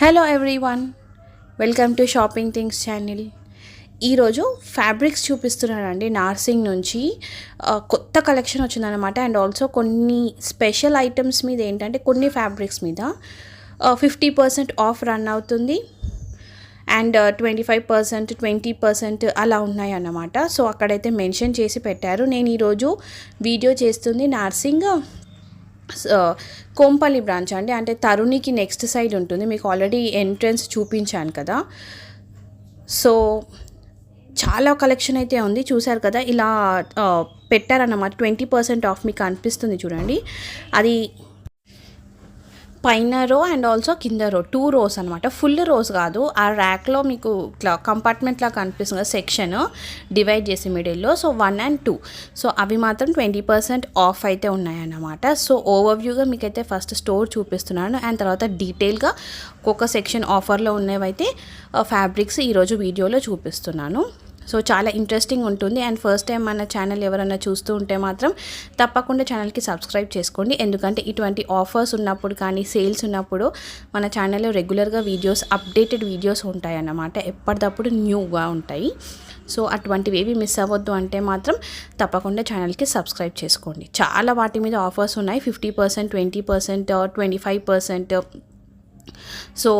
Hello everyone welcome to shopping things channel ఈరోజు fabrics చూపిస్తున్నానండి. నార్సింగ్ నుంచి కొత్త కలెక్షన్ వచ్చిందనమాట అండ్ ఆల్సో కొన్ని స్పెషల్ ఐటమ్స్ మీద ఏంటంటే కొన్ని ఫ్యాబ్రిక్స్ మీద ఫిఫ్టీ పర్సెంట్ ఆఫ్ రన్ అవుతుంది. And twenty five percent twenty percent అలా ఉన్నాయి అన్నమాట సో అక్కడైతే మెన్షన్ చేసి పెట్టారు. నేను ఈరోజు వీడియో చేస్తుంది నార్సింగ్ కోంపల్లి బ్రాంచ్ అండి. అంటే తరుణికి నెక్స్ట్ సైడ్ ఉంటుంది. మీకు ఆల్రెడీ ఎంట్రన్స్ చూపించాను కదా. సో చాలా కలెక్షన్ అయితే ఉంది. చూశారు కదా ఇలా పెట్టారన్నమాట. ట్వంటీ పర్సెంట్ ఆఫ్ మీకు అనిపిస్తుంది చూడండి. అది పైన రో అండ్ ఆల్సో కింద రో. టూ రోస్ అనమాట ఫుల్ రోస్ కాదు. ఆ ర్యాక్లో మీకు ఇట్లా కంపార్ట్మెంట్లా కనిపిస్తుంది సెక్షన్ డివైడ్ చేసి మిడిల్లో so one and two so అవి మాత్రం ట్వంటీ పర్సెంట్ ఆఫ్ అయితే ఉన్నాయన్నమాట. సో ఓవర్వ్యూగా మీకైతే ఫస్ట్ స్టోర్ చూపిస్తున్నాను. అండ్ తర్వాత డీటెయిల్గా ఒక్కొక్క సెక్షన్ ఆఫర్లో ఉన్నవైతే ఫ్యాబ్రిక్స్ ఈరోజు వీడియోలో చూపిస్తున్నాను. సో చాలా ఇంట్రెస్టింగ్ ఉంటుంది. అండ్ ఫస్ట్ టైం మన ఛానల్ ఎవరైనా చూస్తూ ఉంటే మాత్రం తప్పకుండా ఛానల్కి సబ్స్క్రైబ్ చేసుకోండి. ఎందుకంటే ఇటువంటి ఆఫర్స్ ఉన్నప్పుడు కానీ సేల్స్ ఉన్నప్పుడు మన ఛానల్లో రెగ్యులర్గా వీడియోస్ అప్డేటెడ్ వీడియోస్ ఉంటాయి అన్నమాట ఎప్పటికప్పుడు న్యూగా ఉంటాయి. సో అటువంటివి ఏవి మిస్ అవ్వద్దు అంటే మాత్రం తప్పకుండా ఛానల్కి సబ్స్క్రైబ్ చేసుకోండి. చాలా వాటి మీద ఆఫర్స్ ఉన్నాయి. Fifty percent twenty percent twenty five percent so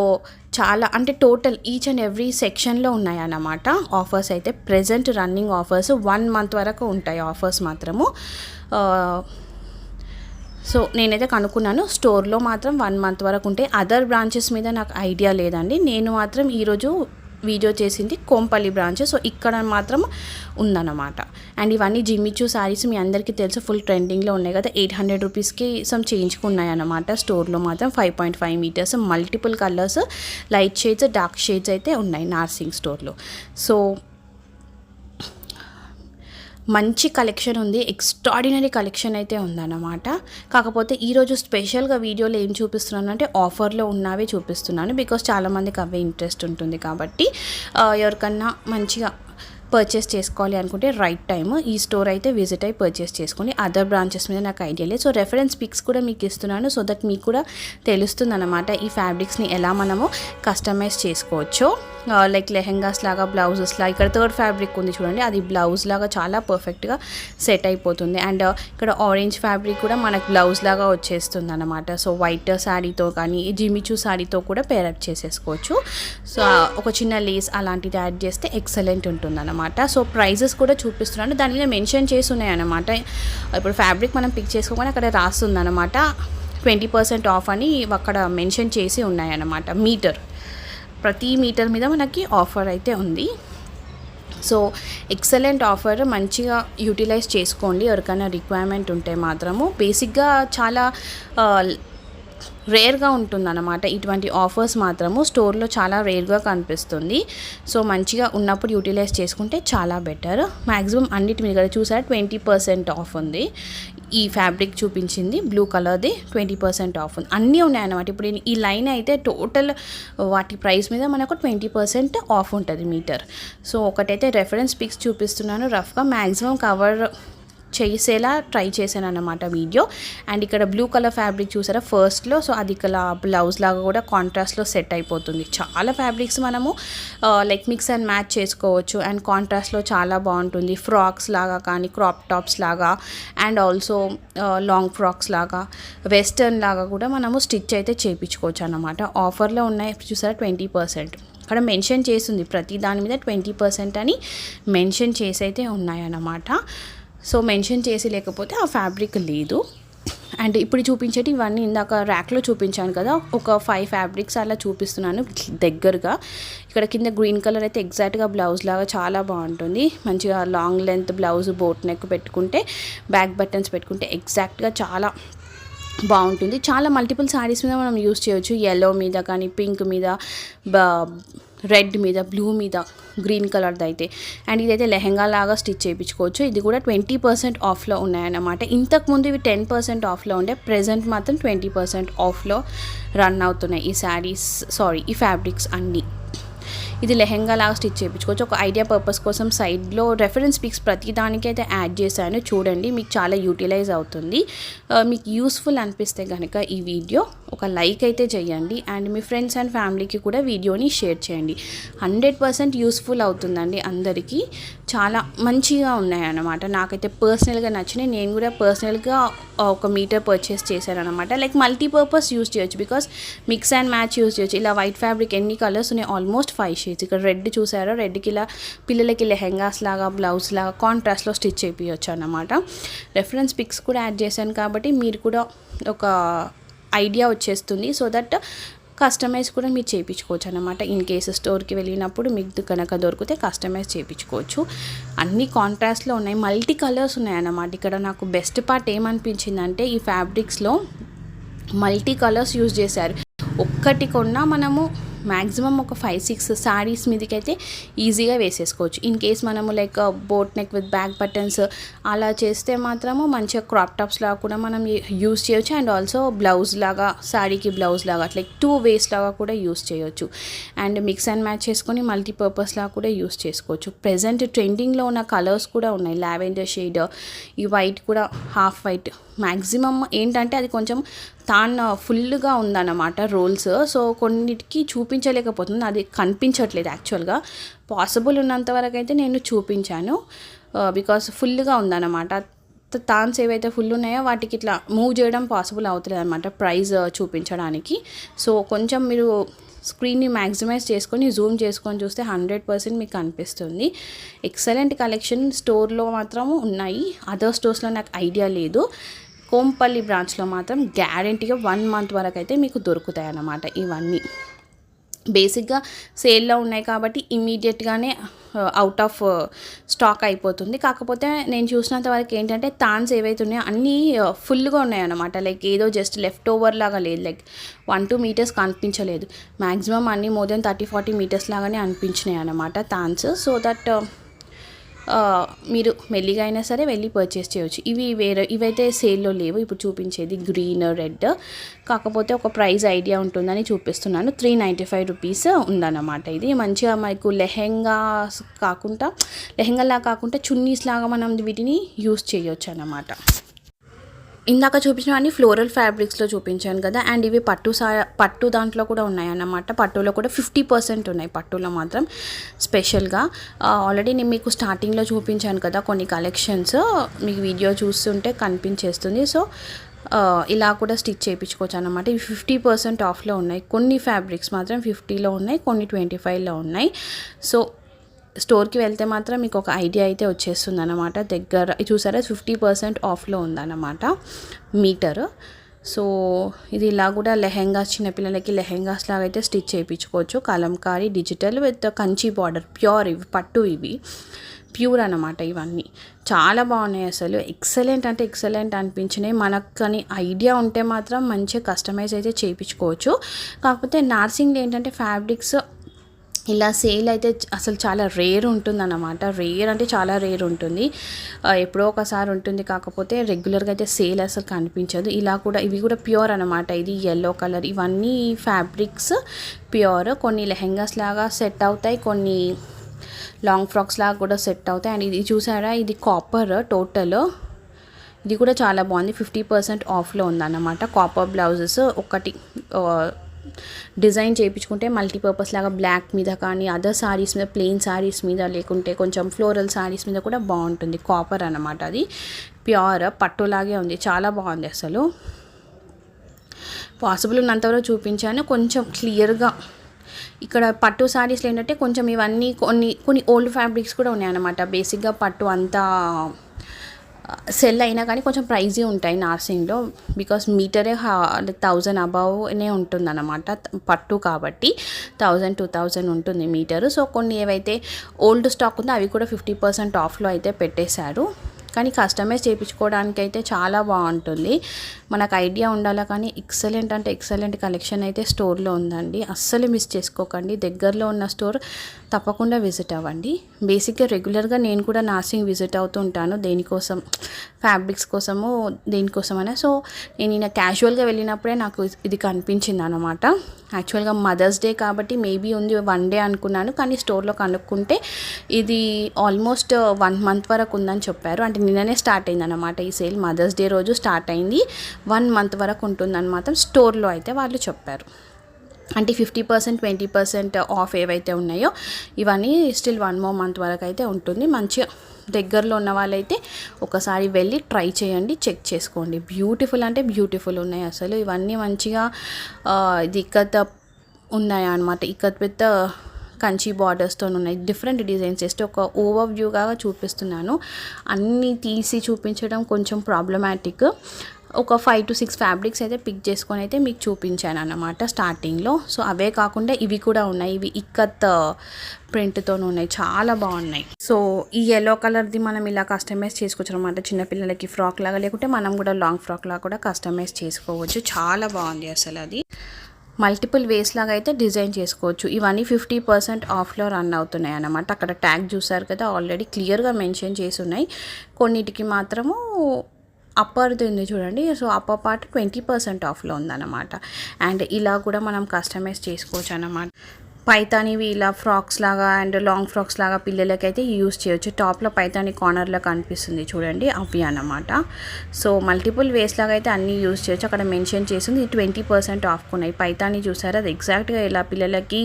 చాలా అంటే టోటల్ ఈచ్ అండ్ ఎవ్రీ సెక్షన్లో ఉన్నాయన్నమాట. ఆఫర్స్ అయితే present running offers one month వరకు ఉంటాయి ఆఫర్స్ మాత్రము. సో నేనైతే కనుక్కున్నాను స్టోర్లో మాత్రం వన్ మంత్ వరకు ఉంటాయి. అదర్ బ్రాంచెస్ మీద నాకు ఐడియా లేదండి. నేను మాత్రం ఈరోజు వీడియో చేసింది కోంపల్లి బ్రాంచ్. సో ఇక్కడ మాత్రం ఉందన్నమాట. అండ్ ఇవన్నీ జిమ్మిచూ శారీస్ మీ అందరికీ తెలుసు ఫుల్ ట్రెండింగ్లో ఉన్నాయి కదా. ఎయిట్ హండ్రెడ్ రూపీస్కి సమ్ చేంజ్కి ఉన్నాయన్నమాట. స్టోర్లో మాత్రం five point five metres multiple colours light shades dark shades అయితే ఉన్నాయి నార్సింగ్ స్టోర్లో. సో మంచి కలెక్షన్ ఉంది ఎక్స్ట్రాడినరీ కలెక్షన్ అయితే ఉందన్నమాట. కాకపోతే ఈరోజు స్పెషల్గా వీడియోలో ఏం చూపిస్తున్నాను అంటే ఆఫర్లో ఉన్నవే చూపిస్తున్నాను బికాస్ చాలామందికి అవే ఇంట్రెస్ట్ ఉంటుంది కాబట్టి ఎవరికన్నా మంచిగా పర్చేస్ చేసుకోవాలి అనుకుంటే రైట్ టైం ఈ స్టోర్ అయితే విజిట్ అయ్యి పర్చేస్ చేసుకోండి. అదర్ బ్రాంచెస్ మీద నాకు ఐడియా లేదు. సో రెఫరెన్స్ పిక్స్ కూడా మీకు ఇస్తున్నాను. సో దట్ మీకు కూడా తెలుస్తుంది అనమాట ఈ ఫ్యాబ్రిక్స్ని ఎలా మనము కస్టమైజ్ చేసుకోవచ్చో. Uh, లైక్ లెహెంగాస్ లాగా బ్లౌజెస్ లాగా ఇక్కడ థర్డ్ ఫ్యాబ్రిక్ ఉంది చూడండి. అది బ్లౌజ్ లాగా చాలా పర్ఫెక్ట్గా సెట్ అయిపోతుంది. అండ్ uh, ఇక్కడ ఆరెంజ్ ఫ్యాబ్రిక్ కూడా మనకు బ్లౌజ్ లాగా వచ్చేస్తుంది అనమాట సో వైట్ శారీతో కానీ జిమిచూ శారీతో కూడా పేరప్ చేసేసుకోవచ్చు. సో uh, ఒక చిన్న లేస్ అలాంటిది యాడ్ చేస్తే ఎక్సలెంట్ ఉంటుంది అనమాట సో ప్రైజెస్ కూడా చూపిస్తున్నాను. దాని మీద మెన్షన్ చేసి ఉన్నాయన్నమాట ఇప్పుడు ఫ్యాబ్రిక్ మనం పిక్ చేసుకోగానే అక్కడ రాస్తుంది అనమాట ట్వంటీ పర్సెంట్ ఆఫ్ అని అక్కడ మెన్షన్ చేసి ఉన్నాయన్నమాట. మీటర్. ప్రతి మీటర్ మీద మనకి ఆఫర్ అయితే ఉంది. So excellent offer. మంచిగా యూటిలైజ్ చేసుకోండి. ఎవరికైనా రిక్వైర్మెంట్ ఉంటే మాత్రము. బేసిక్గా చాలా రేర్గా ఉంటుందన్నమాట. ఇటువంటి ఆఫర్స్ మాత్రము స్టోర్లో చాలా రేర్గా కనిపిస్తుంది. సో మంచిగా ఉన్నప్పుడు యూటిలైజ్ చేసుకుంటే చాలా బెటర్. మ్యాక్సిమం అన్నిటి మీద కదా చూసారా ట్వంటీ పర్సెంట్ ఆఫ్ ఉంది. ఈ ఫ్యాబ్రిక్ చూపించింది బ్లూ కలర్ది ట్వంటీ పర్సెంట్ ఆఫ్ ఉంది. అన్నీ ఉన్నాయన్నమాట. ఇప్పుడు ఈ లైన్ అయితే టోటల్ వాటి ప్రైస్ మీద మనకు ట్వంటీ పర్సెంట్ ఆఫ్ ఉంటుంది మీటర్. సో ఒకటైతే రెఫరెన్స్ పిక్స్ చూపిస్తున్నాను. రఫ్గా మ్యాక్సిమం కవర్ చేసేలా ట్రై చేశాను అన్నమాట వీడియో. అండ్ ఇక్కడ బ్లూ కలర్ ఫ్యాబ్రిక్ చూసారా? ఫస్ట్లో సో అది ఇక్కడ బ్లౌజ్ లాగా కూడా కాంట్రాస్ట్లో సెట్ అయిపోతుంది. చాలా ఫ్యాబ్రిక్స్ మనము లైక్ మిక్స్ అండ్ మ్యాచ్ చేసుకోవచ్చు. అండ్ కాంట్రాస్ట్లో చాలా బాగుంటుంది. ఫ్రాక్స్ లాగా కానీ క్రాప్ టాప్స్ లాగా. అండ్ ఆల్సో లాంగ్ ఫ్రాక్స్ లాగా. వెస్టర్న్ లాగా కూడా మనము స్టిచ్ అయితే చేయించుకోవచ్చు అన్నమాట. ఆఫర్లో ఉన్నాయి చూసారా? ట్వంటీ పర్సెంట్ అక్కడ మెన్షన్ చేసింది. ప్రతి దాని మీద ట్వంటీ పర్సెంట్ అని మెన్షన్ చేసి అయితే ఉన్నాయన్నమాట. సో మెన్షన్ చేసి లేకపోతే ఆ ఫ్యాబ్రిక్ లేదు. అండ్ ఇప్పుడు చూపించేటి ఇవన్నీ ఇందాక ర్యాక్లో చూపించాను కదా ఒక ఫైవ్ ఫ్యాబ్రిక్స్ అలా చూపిస్తున్నాను దగ్గరగా. ఇక్కడ కింద గ్రీన్ కలర్ అయితే ఎగ్జాక్ట్గా బ్లౌజ్ లాగా చాలా బాగుంటుంది. మంచిగా long length blouse boat neck పెట్టుకుంటే బ్యాక్ బటన్స్ పెట్టుకుంటే ఎగ్జాక్ట్గా చాలా బాగుంటుంది. చాలా మల్టిపుల్ శారీస్ మీద మనం యూస్ చేయొచ్చు. ఎల్లో మీద కానీ పింక్ మీద రెడ్ మీద బ్లూ మీద గ్రీన్ కలర్ది అయితే. అండ్ ఇదైతే లెహెంగా లాగా స్టిచ్ చేయించుకోవచ్చు. ఇది కూడా ట్వంటీ పర్సెంట్ ఆఫ్లో ఉన్నాయన్నమాట. ఇంతకుముందు ఇవి టెన్ పర్సెంట్ ఆఫ్లో ఉండే ప్రజెంట్ మాత్రం ట్వంటీ పర్సెంట్ ఆఫ్లో రన్ అవుతున్నాయి ఈ శారీస్ సారీ ఈ ఫ్యాబ్రిక్స్ అన్నీ. ఇది లెహెంగా లాగా స్టిచ్ చేయించుకోవచ్చు. ఒక ఐడియా పర్పస్ కోసం సైడ్లో రెఫరెన్స్ పిక్స్ ప్రతి దానికి అయితే యాడ్ చేశాను. చూడండి మీకు చాలా యూటిలైజ్ అవుతుంది. మీకు యూస్ఫుల్ అనిపిస్తే కనుక ఈ వీడియో ఒక లైక్ అయితే చేయండి అండ్ మీ ఫ్రెండ్స్ అండ్ ఫ్యామిలీకి కూడా వీడియోని షేర్ చేయండి. హండ్రెడ్ పర్సెంట్ యూస్ఫుల్ అవుతుందండి అందరికీ. చాలా మంచిగా ఉన్నాయన్నమాట. నాకైతే పర్సనల్గా నచ్చినాయి. నేను కూడా పర్సనల్గా ఒక మీటర్ పర్చేస్ చేశాను అనమాట లైక్ మల్టీపర్పస్ యూస్ చేయొచ్చు because mix and match use చేయొచ్చు. ఇలా వైట్ ఫ్యాబ్రిక్ ఎన్ని కలర్స్ ఉన్నాయి? ఆల్మోస్ట్ ఫైవ్ షేడ్స్ ఇక్కడ రెడ్ చూసారో? రెడ్కి ఇలా పిల్లలకి లెహెంగాస్ లాగా బ్లౌజ్ లాగా కాంట్రాస్ట్లో స్టిచ్ చేయించవచ్చు అనమాట రెఫరెన్స్ పిక్స్ కూడా యాడ్ చేశాను కాబట్టి మీరు కూడా ఒక ఐడియా వచ్చేస్తుంది. సో దట్ కస్టమైజ్ కూడా మీరు చేయించుకోవచ్చు అనమాట ఇన్ కేసు స్టోర్కి వెళ్ళినప్పుడు మీకు కనుక దొరికితే కస్టమైజ్ చేయించుకోవచ్చు. అన్ని కాంట్రాస్ట్లో ఉన్నాయి. మల్టీ కలర్స్ ఉన్నాయన్నమాట ఇక్కడ నాకు బెస్ట్ పార్ట్ ఏమనిపించిందంటే ఈ ఫ్యాబ్రిక్స్లో మల్టీ కలర్స్ యూజ్ చేశారు. ఒక్కటి కొన్నా మనము మ్యాక్సిమం ఒక ఫైవ్ సిక్స్ శారీస్ మీదకైతే ఈజీగా వేసేసుకోవచ్చు. ఇన్ కేస్ మనము like boat neck with back buttons అలా చేస్తే మాత్రము మంచిగా క్రాప్ టాప్స్ లాగా కూడా మనం యూస్ చేయొచ్చు. అండ్ ఆల్సో బ్లౌజ్ లాగా శారీకి బ్లౌజ్ లాగా లైక్ టూ వేస్ లాగా కూడా యూస్ చేయొచ్చు. అండ్ మిక్స్ అండ్ మ్యాచ్ చేసుకొని మల్టీపర్పస్ లాగా కూడా యూస్ చేసుకోవచ్చు. ప్రజెంట్ ట్రెండింగ్లో ఉన్న కలర్స్ కూడా ఉన్నాయి. లావెండర్ షేడ్ ఈ వైట్ కూడా హాఫ్ వైట్ మ్యాక్సిమమ్ ఏంటంటే అది కొంచెం తాన్ uh, ఫుల్గా ఉందన్నమాట రోల్స్ సో కొన్నిటికి చూపి చూపించలేకపోతుంది. అది కనిపించట్లేదు యాక్చువల్గా పాసిబుల్ ఉన్నంత వరకు అయితే నేను చూపించాను. Uh, బికాస్ ఫుల్గా ఉందన్నమాట. తాన్స్ ఏవైతే ఫుల్ ఉన్నాయో వాటికి ఇట్లా మూవ్ చేయడం పాసిబుల్ అవుతుంది అనమాట ప్రైజ్ చూపించడానికి. సో కొంచెం మీరు స్క్రీన్ని మ్యాక్సిమైజ్ చేసుకొని జూమ్ చేసుకొని చూస్తే హండ్రెడ్ పర్సెంట్ మీకు కనిపిస్తుంది ఎక్సలెంట్ కలెక్షన్ స్టోర్లో మాత్రం ఉన్నాయి. అదర్ స్టోర్స్లో నాకు ఐడియా లేదు. కోంపల్లి బ్రాంచ్లో మాత్రం గ్యారంటీగా వన్ మంత్ వరకు అయితే మీకు దొరుకుతాయి అన్నమాట ఇవన్నీ. బేసిక్గా సేల్లో ఉన్నాయి కాబట్టి ఇమీడియట్గానే అవుట్ ఆఫ్ స్టాక్ అయిపోతుంది. కాకపోతే నేను చూసినంత వరకు ఏంటంటే తాన్స్ ఏవైతే ఉన్నాయో అన్నీ ఫుల్గా ఉన్నాయన్నమాట. లైక్ ఏదో జస్ట్ లెఫ్ట్ ఓవర్ లాగా లేదు. లైక్ వన్ టూ మీటర్స్ కనిపించలేదు. మ్యాక్సిమం అన్నీ more than thirty forty metres లాగానే అనిపించినాయి అన్నమాట తాన్స్ సో దట్ మీరు మెల్లిగా అయినా సరే వెళ్ళి పర్చేస్ చేయవచ్చు ఇవి వేరే ఇవైతే సేల్లో లేవు. ఇప్పుడు చూపించేది గ్రీన్ రెడ్ కాకపోతే ఒక ప్రైస్ ఐడియా ఉంటుందని చూపిస్తున్నాను. త్రీ నైంటీ ఫైవ్ రూపీస్ ఉందన్నమాట ఇది. మంచిగా మనకు లెహెంగా కాకుండా లెహెంగాలా కాకుండా చున్నీస్ లాగా మనం వీటిని యూస్ చేయొచ్చు అన్నమాట ఇందాక చూపించినవన్నీ ఫ్లోరల్ ఫ్యాబ్రిక్స్లో చూపించాను కదా అండ్ ఇవి పట్టు సా పట్టు దాంట్లో కూడా ఉన్నాయన్నమాట. పట్టులో కూడా ఫిఫ్టీ పర్సెంట్ ఉన్నాయి పట్టులో మాత్రం స్పెషల్గా. ఆల్రెడీ నేను మీకు స్టార్టింగ్లో చూపించాను కదా కొన్ని కలెక్షన్స్. మీకు వీడియో చూస్తుంటే కనిపించేస్తుంది. సో ఇలా కూడా స్టిచ్ చేయించుకోవచ్చు అనమాట ఇవి ఫిఫ్టీ పర్సెంట్ ఆఫ్లో ఉన్నాయి. కొన్ని ఫ్యాబ్రిక్స్ మాత్రం ఫిఫ్టీలో ఉన్నాయి కొన్ని ట్వంటీ ఫైవ్లో ఉన్నాయి. సో స్టోర్కి వెళ్తే మాత్రం మీకు ఒక ఐడియా అయితే వచ్చేస్తుంది అనమాట దగ్గర చూసారా? ఫిఫ్టీ పర్సెంట్ ఆఫ్లో ఉందన్నమాట మీటర్. సో ఇది ఇలా కూడా లెహెంగాస్ చిన్నపిల్లలకి లెహెంగాస్ లాగా అయితే స్టిచ్ చేయించుకోవచ్చు. Kalamkari digital with Kanchi border. Pure ఇవి పట్టు ఇవి. ప్యూర్ అనమాట ఇవన్నీ. చాలా బాగున్నాయి అసలు. ఎక్సలెంట్ అంటే ఎక్సలెంట్ అనిపించినాయి. మనకు కానీ ఐడియా ఉంటే మాత్రం మంచిగా కస్టమైజ్ అయితే చేయించుకోవచ్చు. కాకపోతే నార్సింగ్లో ఏంటంటే ఫ్యాబ్రిక్స్ ఇలా సేల్ అయితే అసలు చాలా రేర్ ఉంటుందన్నమాట. రేర్ అంటే చాలా రేర్ ఉంటుంది. ఎప్పుడో ఒకసారి ఉంటుంది కాకపోతే రెగ్యులర్గా అయితే సేల్ అసలు కనిపించదు. ఇలా కూడా ఇవి కూడా ప్యూర్ అనమాట ఇది ఎల్లో కలర్ ఇవన్నీ ఫ్యాబ్రిక్స్ ప్యూర్. కొన్ని లెహెంగాస్ లాగా సెట్ అవుతాయి. కొన్ని లాంగ్ ఫ్రాక్స్ లాగా కూడా సెట్ అవుతాయి. అండ్ ఇది చూసారా? ఇది కాపర్ టోటల్ ఇది కూడా చాలా బాగుంది. ఫిఫ్టీ పర్సెంట్ ఆఫ్లో ఉందన్నమాట. కాపర్ బ్లౌజెస్ ఒకటి డిజైన్ చేయించుకుంటే మల్టీపర్పస్ లాగా బ్లాక్ మీద కానీ అదర్ సారీస్ మీద ప్లెయిన్ సారీస్ మీద లేకుంటే కొంచెం ఫ్లోరల్ సారీస్ మీద కూడా బాగుంటుంది. కాపర్ అనమాట అది. ప్యూర్ పట్టులాగే ఉంది. చాలా బాగుంది అసలు. పాసిబుల్ ఉన్నంతవరకు చూపించాను. కొంచెం క్లియర్గా ఇక్కడ పట్టు శారీస్లో ఏంటంటే కొంచెం ఇవన్నీ కొన్ని కొన్ని ఓల్డ్ ఫ్యాబ్రిక్స్ కూడా ఉన్నాయన్నమాట. బేసిక్గా పట్టు అంతా సెల్ అయినా కానీ కొంచెం ప్రైజీ ఉంటాయి నార్సింగ్లో బికాస్ మీటరే థౌజండ్ అబవ్నే ఉంటుంది అనమాట పట్టు కాబట్టి థౌజండ్ టూ థౌజండ్ ఉంటుంది మీటరు. సో కొన్ని ఏవైతే ఓల్డ్ స్టాక్ ఉందో అవి కూడా ఫిఫ్టీ పర్సెంట్ ఆఫ్లో అయితే పెట్టేశారు. కానీ కస్టమైజ్ చేయించుకోవడానికి అయితే చాలా బాగుంటుంది. మనకు ఐడియా ఉండాలా కానీ ఎక్సలెంట్ అంటే ఎక్సలెంట్ కలెక్షన్ అయితే స్టోర్లో ఉందండి. అస్సలు మిస్ చేసుకోకండి. దగ్గరలో ఉన్న స్టోర్ తప్పకుండా విజిట్ అవ్వండి. బేసిక్గా రెగ్యులర్గా నేను కూడా నార్సింగ్ విజిట్ అవుతూ ఉంటాను. దేనికోసం? ఫ్యాబ్రిక్స్ కోసము దేనికోసమైనా. సో నేను ఈయన క్యాజువల్గా వెళ్ళినప్పుడే నాకు ఇది కనిపించింది అనమాట యాక్చువల్గా మదర్స్ డే కాబట్టి మేబీ ఉంది వన్ డే అనుకున్నాను. కానీ స్టోర్లో కనుక్కుంటే ఇది ఆల్మోస్ట్ వన్ మంత్ వరకు ఉందని చెప్పారు. అంటే నిన్ననే స్టార్ట్ అయింది అనమాట ఈ సేల్. మదర్స్ డే రోజు స్టార్ట్ అయింది. వన్ మంత్ వరకు ఉంటుందని మాత్రం స్టోర్లో అయితే వాళ్ళు చెప్పారు. అంటే fifty percent twenty percent off ఏవైతే ఉన్నాయో ఇవన్నీ స్టిల్ వన్ మో మంత్ వరకు అయితే ఉంటుంది. మంచిగా దగ్గరలో ఉన్న వాళ్ళైతే ఒకసారి వెళ్ళి ట్రై చేయండి చెక్ చేసుకోండి. బ్యూటిఫుల్ అంటే బ్యూటిఫుల్ ఉన్నాయి అసలు. ఇవన్నీ మంచిగా ఇది ఇక్కత ఉన్నాయి అనమాట ఇక్కత్ పెద్ద కంచి బార్డర్స్తో ఉన్నాయి డిఫరెంట్ డిజైన్స్ జస్ట్ ఒక ఓవర్ వ్యూగా చూపిస్తున్నాను. అన్నీ తీసి చూపించడం కొంచెం ప్రాబ్లమాటిక్ ఒక ఫైవ్ టు సిక్స్ ఫ్యాబ్రిక్స్ అయితే పిక్ చేసుకొని అయితే మీకు చూపించాను అన్నమాట స్టార్టింగ్లో సో అవే కాకుండా ఇవి కూడా ఉన్నాయి. ఇవి ఇక్కత్ uh, ప్రింట్తో ఉన్నాయి చాలా బాగున్నాయి. సో ఈ ఎల్లో కలర్ది మనం ఇలా కస్టమైజ్ చేసుకోవచ్చు అనమాట చిన్నపిల్లలకి ఫ్రాక్ లాగా లేకుంటే మనం కూడా లాంగ్ ఫ్రాక్ లాగా కూడా కస్టమైజ్ చేసుకోవచ్చు. చాలా బాగుంది అసలు అది. మల్టిపుల్ వేస్ లాగా అయితే డిజైన్ చేసుకోవచ్చు. ఇవన్నీ ఫిఫ్టీ పర్సెంట్ ఆఫ్లో రన్ అవుతున్నాయి అన్నమాట అక్కడ ట్యాగ్ చూసారు కదా ఆల్రెడీ క్లియర్గా మెన్షన్ చేసి ఉన్నాయి. కొన్నిటికి మాత్రము అప్పర్ది ఉంది చూడండి. So upper part twenty percent ఆఫ్లో ఉందన్నమాట. అండ్ ఇలా కూడా మనం కస్టమైజ్ చేసుకోవచ్చు అన్నమాట పైతానివి ఇలా ఫ్రాక్స్ లాగా అండ్ లాంగ్ ఫ్రాక్స్ లాగా పిల్లలకైతే యూస్ చేయొచ్చు. టాప్లో పైతాని కార్నర్లో కనిపిస్తుంది చూడండి అవి అన్నమాట. సో మల్టిపుల్ వేస్ లాగా అయితే అన్నీ యూస్ చేయొచ్చు. అక్కడ మెన్షన్ చేసింది ట్వంటీ పర్సెంట్ ఆఫ్ ఉన్నాయి. పైతాని చూసారా? అది ఎగ్జాక్ట్గా ఇలా పిల్లలకి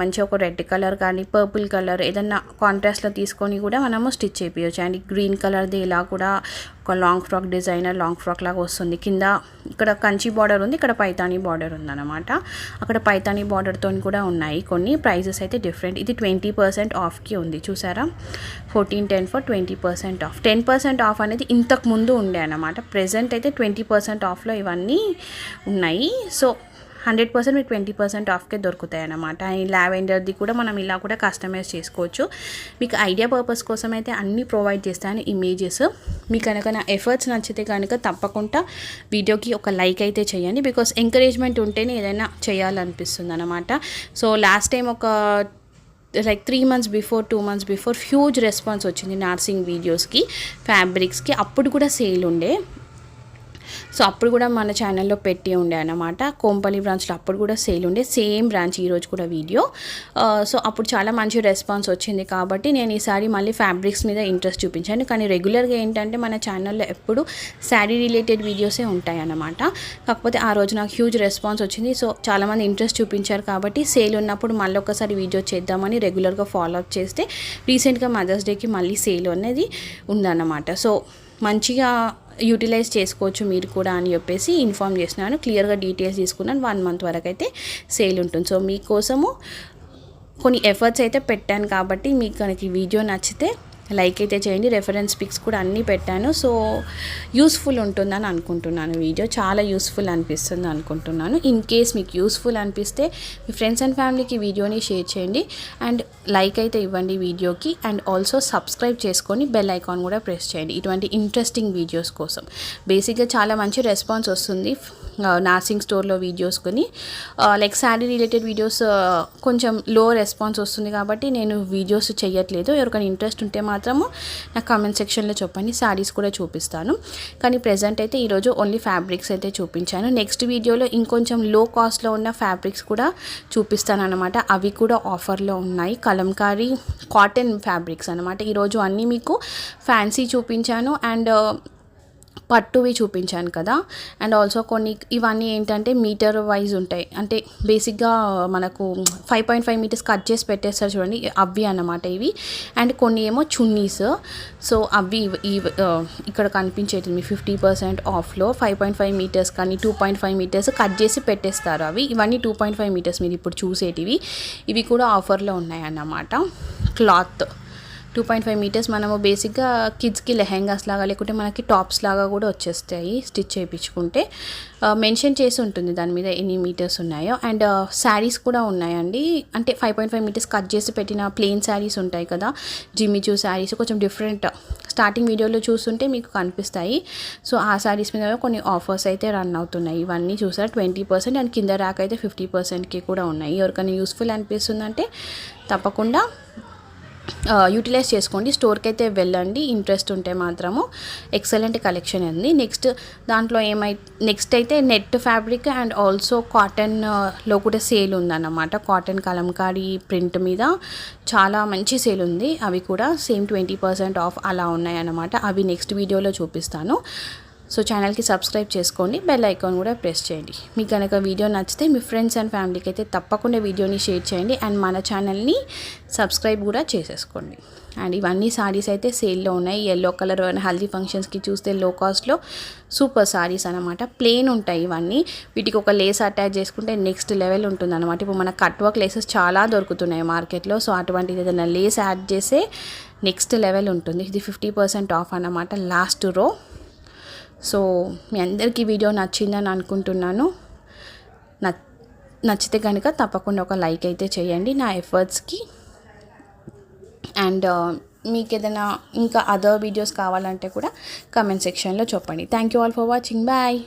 మంచిగా ఒక రెడ్ కలర్ కానీ పర్పుల్ కలర్ ఏదన్నా కాంట్రాస్ట్లో తీసుకొని కూడా మనము స్టిచ్ చేయించవచ్చు అండ్ గ్రీన్ కలర్ది ఇలా కూడా ఒక long frock designer long frock లాగా వస్తుంది. కింద ఇక్కడ కంచి బార్డర్ ఉంది ఇక్కడ పైతాని బార్డర్ ఉందన్నమాట. అక్కడ పైతానీ బార్డర్తో కూడా ఉన్నాయి. కొన్ని ప్రైజెస్ అయితే డిఫరెంట్ ఇది ట్వంటీ పర్సెంట్ ఆఫ్కి ఉంది. చూసారా? Fourteen ten for twenty percent off ten percent off అనేది ఇంతకు ముందు ఉండే అనమాట ప్రజెంట్ అయితే ట్వంటీ పర్సెంట్ ఆఫ్లో ఇవన్నీ ఉన్నాయి. సో హండ్రెడ్ పర్సెంట్ మీకు ట్వంటీ పర్సెంట్ ఆఫ్కే దొరుకుతాయి అన్నమాట ఈ లావెండర్ది కూడా మనం ఇలా కూడా కస్టమైజ్ చేసుకోవచ్చు. మీకు ఐడియా పర్పస్ కోసం అయితే అన్నీ ప్రొవైడ్ చేస్తాను ఇమేజెస్. మీకు కనుక నా ఎఫర్ట్స్ నచ్చితే కనుక తప్పకుండా వీడియోకి ఒక లైక్ అయితే చేయండి. బికాస్ ఎంకరేజ్మెంట్ ఉంటేనే ఏదైనా చేయాలనిపిస్తుంది అనమాట సో లాస్ట్ టైం ఒక like three months before two months before huge response వచ్చింది నర్సింగ్ వీడియోస్కి ఫ్యాబ్రిక్స్కి. అప్పుడు కూడా సేల్ ఉండే. సో అప్పుడు కూడా మన ఛానల్లో పెట్టి ఉండే అనమాట కోంపల్లి బ్రాంచ్లో అప్పుడు కూడా సేల్ ఉండే. సేమ్ బ్రాంచ్ ఈరోజు కూడా వీడియో సో అప్పుడు చాలా మంచి రెస్పాన్స్ వచ్చింది కాబట్టి నేను ఈసారి మళ్ళీ ఫ్యాబ్రిక్స్ మీద ఇంట్రెస్ట్ చూపించాను. కానీ రెగ్యులర్గా ఏంటంటే మన ఛానల్లో ఎప్పుడు శారీ రిలేటెడ్ వీడియోసే ఉంటాయి అన్నమాట. కాకపోతే ఆ రోజు నాకు హ్యూజ్ రెస్పాన్స్ వచ్చింది. సో చాలామంది ఇంట్రెస్ట్ చూపించారు కాబట్టి సేల్ ఉన్నప్పుడు మళ్ళీ ఒకసారి వీడియో చేద్దామని రెగ్యులర్గా ఫాలో అప్ చేస్తే రీసెంట్గా మదర్స్ డేకి మళ్ళీ సేల్ అనేది ఉందన్నమాట. సో మంచిగా యూటిలైజ్ చేసుకోవచ్చు మీరు కూడా అని చెప్పేసి ఇన్ఫామ్ చేసినాను క్లియర్గా డీటెయిల్స్ తీసుకున్నాను. వన్ మంత్ వరకు అయితే సేల్ ఉంటుంది. సో మీకోసము కొన్ని ఎఫర్ట్స్ అయితే పెట్టాను కాబట్టి మీకు కనుక ఈ వీడియో నచ్చితే లైక్ అయితే చేయండి. రెఫరెన్స్ పిక్స్ కూడా అన్నీ పెట్టాను. సో యూస్ఫుల్ ఉంటుందని అనుకుంటున్నాను వీడియో. చాలా యూస్ఫుల్ అనిపిస్తుంది అనుకుంటున్నాను. ఇన్ కేస్ మీకు యూస్ఫుల్ అనిపిస్తే మీ ఫ్రెండ్స్ అండ్ ఫ్యామిలీకి వీడియోని షేర్ చేయండి. అండ్ లైక్ అయితే ఇవ్వండి వీడియోకి. అండ్ ఆల్సో సబ్స్క్రైబ్ చేసుకొని బెల్ ఐకాన్ కూడా ప్రెస్ చేయండి. ఇటువంటి ఇంట్రెస్టింగ్ వీడియోస్ కోసం. బేసిక్గా చాలా మంచి రెస్పాన్స్ వస్తుంది. నార్సింగ్ స్టోర్లో వీడియోస్ కొని. లైక్ శారీ రిలేటెడ్ వీడియోస్ కొంచెం లో రెస్పాన్స్ వస్తుంది కాబట్టి నేను వీడియోస్ చేయట్లేదు. ఎవరికైనా ఇంట్రెస్ట్ ఉంటే మాత్రము నాకు కామెంట్ సెక్షన్లో చెప్పండి. శారీస్ కూడా చూపిస్తాను. కానీ ప్రజెంట్ అయితే ఈరోజు ఓన్లీ ఫ్యాబ్రిక్స్ అయితే చూపించాను. నెక్స్ట్ వీడియోలో ఇంకొంచెం లో కాస్ట్లో ఉన్న ఫ్యాబ్రిక్స్ కూడా చూపిస్తాను అనమాట అవి కూడా ఆఫర్లో ఉన్నాయి. కలంకారీ కాటన్ ఫ్యాబ్రిక్స్ అనమాట ఈరోజు అన్నీ మీకు ఫ్యాన్సీ చూపించాను. అండ్ పట్టువి చూపించాను కదా. అండ్ ఆల్సో కొన్ని ఇవన్నీ ఏంటంటే మీటర్ వైజ్ ఉంటాయి. అంటే బేసిక్గా మనకు five point five metres cut చేసి పెట్టేస్తారు చూడండి. అవి అన్నమాట ఇవి. అండ్ కొన్ని ఏమో చున్నీస్. సో అవి ఇక్కడ కనిపించేది మీ ఫిఫ్టీ పర్సెంట్ ఆఫ్లో ఫైవ్ పాయింట్ ఫైవ్ మీటర్స్ కానీ two point five metres cut చేసి పెట్టేస్తారు అవి. ఇవన్నీ టూ పాయింట్ ఫైవ్ మీటర్స్ మీరు ఇప్పుడు చూసేటివి. ఇవి కూడా ఆఫర్లో ఉన్నాయన్నమాట cloth two point five metres మనము బేసిక్గా కిడ్స్కి లెహెంగాస్ లాగా లేకుంటే మనకి టాప్స్ లాగా కూడా వచ్చేస్తాయి స్టిచ్ చేయించుకుంటే. మెన్షన్ చేసి ఉంటుంది దాని మీద ఎన్ని మీటర్స్ ఉన్నాయో. అండ్ శారీస్ కూడా ఉన్నాయండి. అంటే five point five metres cut చేసి పెట్టిన ప్లెయిన్ శారీస్ ఉంటాయి కదా. జిమ్మిచూ శారీస్ కొంచెం డిఫరెంట్ స్టార్టింగ్ వీడియోలో చూస్తుంటే మీకు కనిపిస్తాయి. సో ఆ శారీస్ మీద కొన్ని ఆఫర్స్ అయితే రన్ అవుతున్నాయి. ఇవన్నీ చూసారు? ట్వంటీ పర్సెంట్ అండ్ కింద ర్యాక్ అయితే ఫిఫ్టీ పర్సెంట్కి కూడా ఉన్నాయి. ఎవరికైనా యూస్ఫుల్ అనిపిస్తుందంటే తప్పకుండా యూటిలైజ్ చేసుకోండి. స్టోర్కి అయితే వెళ్ళండి. ఇంట్రెస్ట్ ఉంటే మాత్రము ఎక్సలెంట్ కలెక్షన్ ఉంది నెక్స్ట్ దాంట్లో ఏమై నెక్స్ట్ అయితే నెట్ ఫ్యాబ్రిక్ అండ్ ఆల్సో కాటన్లో కూడా సేల్ ఉందన్నమాట. కాటన్ కలంకారీ ప్రింట్ మీద చాలా మంచి సేల్ ఉంది. అవి కూడా సేమ్ ట్వంటీ పర్సెంట్ ఆఫ్ అలా ఉన్నాయన్నమాట. అవి నెక్స్ట్ వీడియోలో చూపిస్తాను. సో ఛానల్కి సబ్స్క్రైబ్ చేసుకోండి బెల్ ఐకాన్ కూడా ప్రెస్ చేయండి. మీకు కనుక వీడియో నచ్చితే మీ ఫ్రెండ్స్ అండ్ ఫ్యామిలీకి అయితే తప్పకుండా వీడియోని షేర్ చేయండి అండ్ మన ఛానల్ని సబ్స్క్రైబ్ కూడా చేసేసుకోండి. అండ్ ఇవన్నీ సారీస్ అయితే సేల్లో ఉన్నాయి. ఎల్లో కలర్ అండ్ హల్దీ ఫంక్షన్స్కి చూస్తే లో కాస్ట్లో సూపర్ సారీస్ అనమాట ప్లెయిన్ ఉంటాయి ఇవన్నీ. వీటికి ఒక లేస్ అటాచ్ చేసుకుంటే నెక్స్ట్ లెవెల్ ఉంటుంది అనమాట ఇప్పుడు మన కట్ వర్క్ లేసెస్ చాలా దొరుకుతున్నాయి మార్కెట్లో. సో అటువంటిది ఏదైనా లేస్ యాడ్ చేస్తే నెక్స్ట్ లెవెల్ ఉంటుంది. ఇది ఫిఫ్టీ పర్సెంట్ ఆఫ్ అనమాట లాస్ట్ రో. సో మీ అందరికీ వీడియో నచ్చిందని అనుకుంటున్నాను. నచ్చితే కనుక తప్పకుండా ఒక లైక్ అయితే చేయండి నా ఎఫర్ట్స్కి. అండ్ uh, మీకు ఏదైనా ఇంకా అదర్ వీడియోస్ కావాలంటే కూడా కమెంట్ సెక్షన్లో చెప్పండి. Thank you all for watching. Bye.